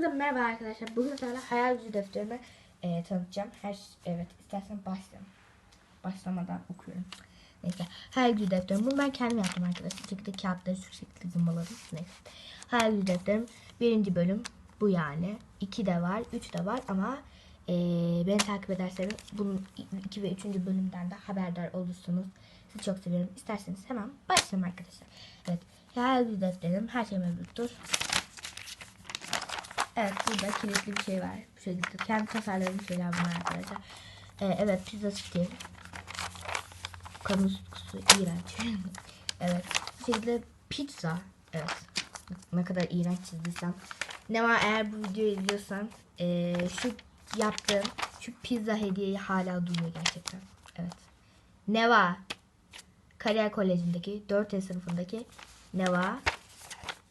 Hepinize merhaba arkadaşlar. Bugün sizlerle hayal gücü defterimi e, tanıtacağım. Her evet istersen başlayalım. Başlamadan okuyorum. Neyse. Hayal gücü defterim. Bunu ben kendim yaptım arkadaşlar. Şekilde kağıtları şu şekilde zımbaladım. Neyse. Hayal gücü defterim. Birinci bölüm bu yani. İki de var. Üç de var ama e, beni takip ederseniz bunun iki ve üçüncü bölümden de haberdar olursunuz. Sizi çok seviyorum. İsterseniz hemen başlayalım arkadaşlar. Evet. Hayal gücü defterim. Her şey mevcuttur. Evet burada kilitli bir şey var. Bu şekilde kendi tasarladığım şeyler bunlar arkadaşlar. Ee, evet pizza stick. Kamus kutusu iğrenç. evet bu şekilde pizza. Evet ne kadar iğrenç çizdiysem. Ne var eğer bu videoyu izliyorsan ee, şu yaptığım şu pizza hediyeyi hala duyuyor gerçekten. Evet. Neva. Kariyer Koleji'ndeki 4 sınıfındaki Neva.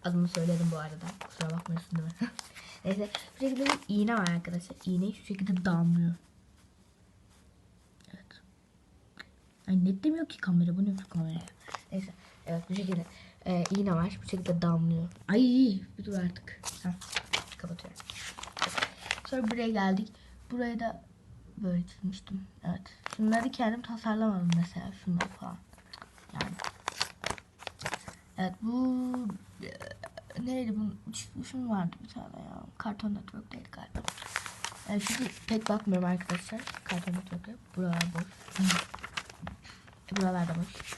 Adını söyledim bu arada. Kusura bakmıyorsun değil mi? Neyse bu şekilde bir iğne var arkadaşlar. İğne şu şekilde damlıyor. Evet. Ay net demiyor ki kamera. Bu ne bu kamera? Neyse. Evet bu şekilde e, iğne var. Bu şekilde damlıyor. Ay bir dur artık. Heh, kapatıyorum. Sonra buraya geldik. Burayı da böyle çizmiştim. Evet. Şunları kendim tasarlamadım mesela. Şunları falan. Yani. Evet bu neydi bu? Şunun vardı bir tane ya. Karton Network değil galiba. Yani çünkü pek bakmıyorum arkadaşlar. Karton Network'e. Buralar boş. E, Buralar da boş.